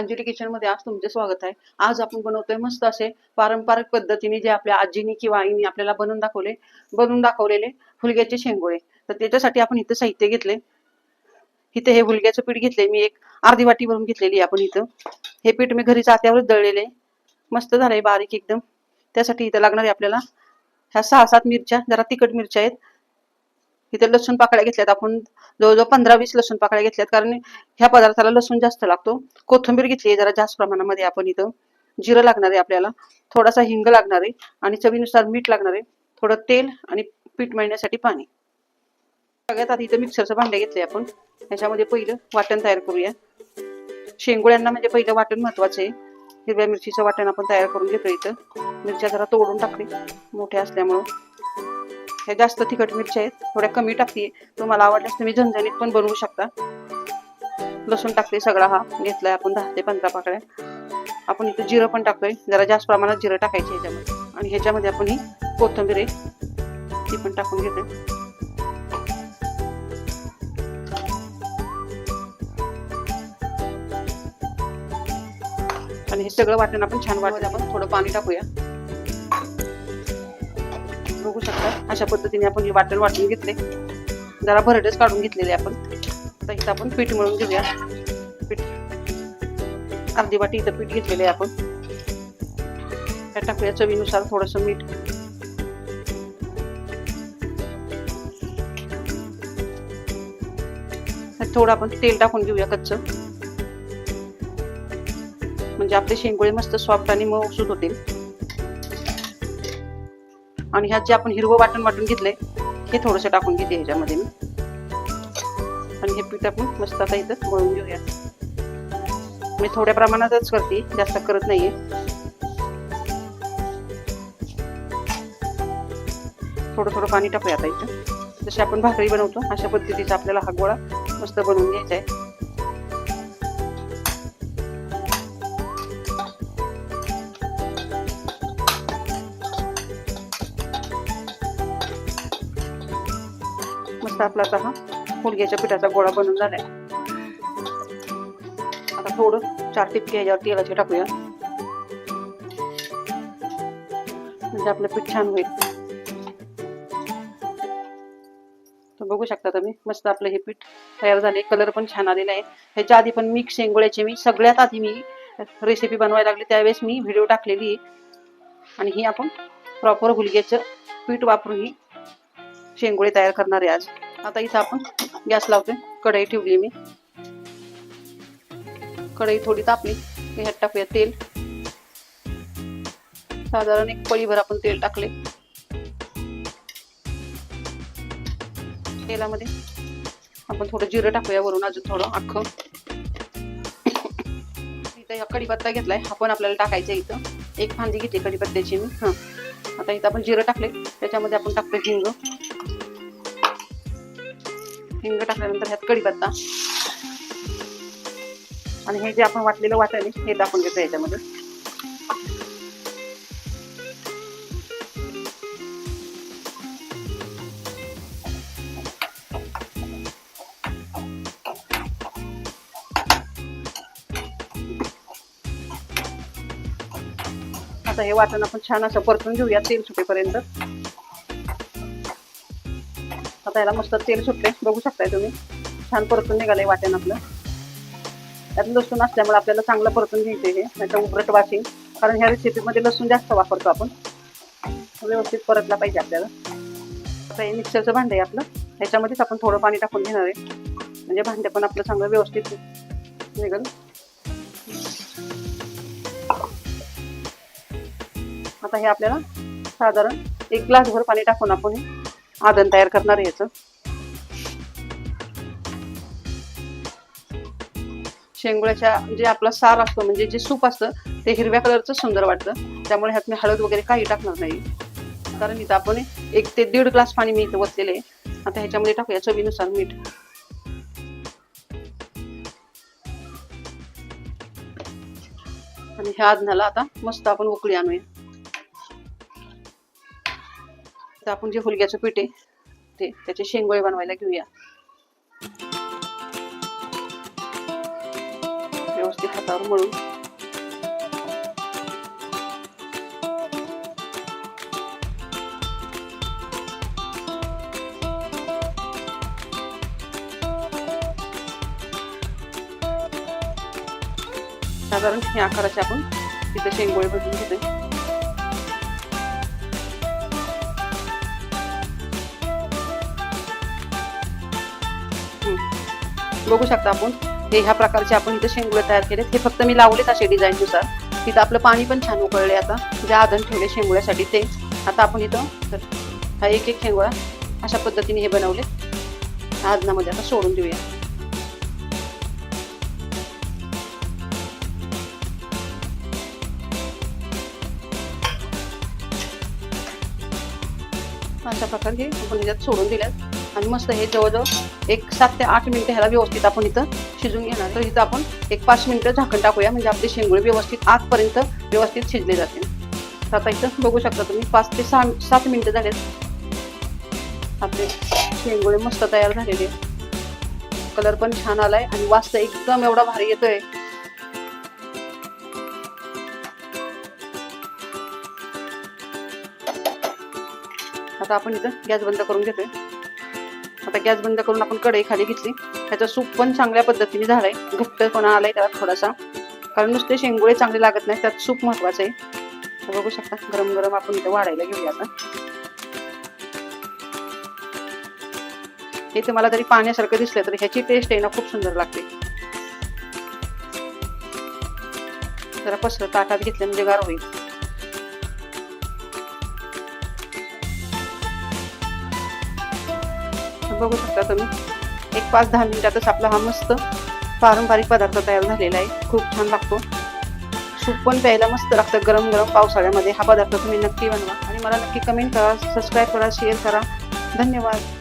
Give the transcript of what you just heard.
अंजली किचनमध्ये आज तुमचे स्वागत आहे. आज आपण बनवतोय मस्त असे पारंपरिक पद्धतीने जे आपल्या आजीनी किंवा आईनी आपल्याला बनवून दाखवले बनवून दाखवलेले हुलग्याचे शेंगोळे. तर त्याच्यासाठी आपण इथं साहित्य घेतले. इथे हे हुलग्याचं पीठ घेतले मी एक अर्धी वाटी भरून घेतलेली आहे आपण इथं. हे पीठ मी घरी जात्यावरच दळलेले मस्त झालंय बारीक एकदम. त्यासाठी इथं लागणार आहे आपल्याला ह्या सहा सात मिरच्या जरा तिखट मिरच्या आहेत. इथे लसूण पाकळ्या घेतल्यात. आपण जवळजवळ पंधरा वीस लसूण पाकळ्या घेतल्यात. कारण ह्या पदार्थाला लसूण जास्त लागतो. कोथिंबीर घेतली जरा जास्त प्रमाणामध्ये आपण इथं. जिरं लागणार आहे आपल्याला. थोडासा हिंग लागणार आहे. आणि चवीनुसार मीठ लागणार आहे. थोडं तेल आणि पीठ मळण्यासाठी पाणी. सगळ्यात आधी इथं मिक्सरचं भांडे घेतले आपण. ह्याच्यामध्ये पहिलं वाटण तयार करूया. शेंगोळ्यांना म्हणजे पहिलं वाटण महत्वाचं आहे. हिरव्या मिरचीचं वाटण आपण तयार करून घेतो इथं. मिरच्या जरा तोडून टाकले मोठ्या असल्यामुळं. ह्या जास्त तिखट मिरच्या आहेत थोड्या कमी टाकते. तुम्हाला आवडल्यास तुम्ही झणझणीत पण बनवू शकता. लसूण टाकते सगळा हा घेतलाय आपण दहा ते पंधरा पाकळ्या. आपण इथं जिरं पण टाकतोय जरा जास्त प्रमाणात जिरं टाकायचे ह्याच्यामध्ये. आणि ह्याच्यामध्ये आपण ही कोथिंबीर आहे ती पण टाकून घेते आणि हे सगळं वाटण आपण छान वाटत आपण थोडं पाणी टाकूया. टाकू शकता अशा पद्धतीने आपण हे वाटण वाटून घेतले. जरा भरडच काढून घेतलेले आपण. आता इथं आपण पीठ मळून घेऊया. पीठ. अर्धी वाटी इथं पीठ घेतलेले आहे आपण. त्या टाकूया चवीनुसार थोडस मीठ. थोडं आपण तेल टाकून घेऊया कच्च. म्हणजे आपले शेंगोळे मस्त सॉफ्ट आणि मऊसूत होतील. आणि ह्यात जे आपण हिरवं वाटण वाटून घेतलंय हे थोडंसं टाकून घेते ह्याच्यामध्ये मी. आणि हे पीठ आपण मस्त आता इथं मळून घेऊया. मी थोड्या प्रमाणातच करते जास्त करत नाहीये. थोडं थोडं पाणी टाकूया आता इथं. जसे आपण भाकरी बनवतो अशा पद्धतीचा आपल्याला हा गोळा मस्त बनवून घ्यायचा आहे. मस्त आपला आता हा फुलग्याच्या पिठाचा गोळा बनून झालाय. आता थोडं चार टिपके ह्याच्यावर तेलाचे टाकूया. म्हणजे आपलं पीठ छान होईल. तर बघू शकता तुम्ही मस्त आपलं हे पीठ तयार झाले कलर पण छान आलेला आहे. ह्याच्या आधी पण मिक्स शेंगोळ्याची मी सगळ्यात आधी मी रेसिपी बनवायला लागली. त्यावेळेस मी व्हिडिओ टाकलेली आहे. आणि ही आपण प्रॉपर गुलग्याचं पीठ वापरून ही शेंगोळी तयार करणार आहे आज. आता इथं आपण गॅस लावतोय. कढई ठेवली मी. कढई थोडी तापली. ह्यात टाकूया तेल. साधारण एक पळीभर आपण तेल टाकले. तेलामध्ये आपण थोडं जिरं टाकूया वरून अजून थोडं अख्खं. इथं हा कढीपत्ता घेतलाय. आपण आपल्याला टाकायचं इथं. एक फांदी घेतली कढीपत्त्याची मी. हां. आता इथं आपण जिरं टाकले त्याच्यामध्ये आपण टाकतो हिंग. हिंग टाकल्यानंतर ह्यात कढीपत्ता आणि हे जे आपण वाटलेलं वाटाणे हे टाकून घेतो याच्यामध्ये. आता हे वाटण आपण छान असं परतून घेऊया तेल सुटेपर्यंत. आता याला मस्त तेल सुटले बघू शकताय तुम्ही. छान परतून निघालंय वाटण आपलं. त्यात लसूण असल्यामुळे आपल्याला चांगलं परतून घ्यायचं हे. नाही तर वाशिंग कारण ह्या रेसिपीमध्ये लसूण जास्त वापरतो आपण. व्यवस्थित परतला पाहिजे आपल्याला. आता हे मिक्सरचं भांडं आहे आपलं. ह्याच्यामध्येच आपण थोडं पाणी टाकून घेणार आहे. म्हणजे भांडे पण आपलं चांगलं व्यवस्थित निघल. आता हे आपल्याला साधारण एक ग्लासभर पाणी टाकून आपण आदन तयार करणार आहे याचं. शेंगुळ्याच्या जे आपला सार असतो म्हणजे जे सूप असतं ते हिरव्या कलरचं सुंदर वाटतं. त्यामुळे ह्यात मी हळद वगैरे काही टाकणार नाही. कारण इथं आपण एक ते दीड ग्लास पाणी मी इथं वतलेले आता ह्याच्यामध्ये टाकूया चवीनुसार मीठ. आणि ह्या आदनाला आता मस्त आपण उकळी आणूया. आता आपण जे फुलग्याचं पीठ आहे ते त्याचे शेंगोळे बनवायला घेऊया. व्यवस्थित हातावर मळून. साधारण हे आकाराचे आपण तिथे शेंगोळे भजून घेतोय. बघू शकता आपण. हे ह्या प्रकारचे आपण इथे शेंगुळे तयार केलेत. हे फक्त मी लावलेत असे डिझाईननुसार. तिथं आपलं पाणी पण छान उकळले आता. जे आधण ठेवले शेंगुळ्यासाठी ते. आता आपण इथं तर हा एक एक शेंगुळा अशा पद्धतीने हे बनवले. आदनामध्ये आता सोडून देऊया. अशा प्रकारे हे आपण याच्यात सोडून दिल्यात. आणि मस्त हे जवळजवळ एक सात ते आठ मिनिटं ह्याला व्यवस्थित आपण इथं शिजून घेणार. तर इथं आपण एक पाच मिनिटं झाकण टाकूया. म्हणजे आपले शेंगुळे व्यवस्थित आतपर्यंत व्यवस्थित शिजले जातील. तर आता इथं बघू शकता तुम्ही पाच ते सहा सात मिनिटं झालेत. आपले शेंगुळे मस्त तयार झालेले कलर पण छान आलाय आणि वास तर एकदम एवढा भारी येतोय. आता आपण इथं गॅस बंद करून घेतोय. आता गॅस बंद करून आपण कढई खाली घेतली. त्याचा सूप पण चांगल्या पद्धतीने झालाय. घट्टपणा आलाय त्याला थोडासा. कारण नुसते शेंगुळे चांगले लागत नाही त्यात सूप महत्वाचं आहे. बघू शकता गरम गरम आपण इथे वाढायला घेऊया आता. हे तुम्हाला जरी पाण्यासारखं दिसलं तर ह्याची टेस्ट आहे ना खूप सुंदर लागते. जरा पसरं ताटात घेतलं म्हणजे गार होईल. बघू शकता तुम्ही. एक पाच दहा मिनिटातच आपला हा मस्त पारंपरिक पदार्थ तयार झालेला आहे. खूप छान लागतो. सूप पण प्यायला मस्त लागतं गरम गरम पावसाळ्यामध्ये. हा पदार्थ तुम्ही नक्की बनवा. आणि मला नक्की कमेंट करा सबस्क्राईब करा शेअर करा. धन्यवाद.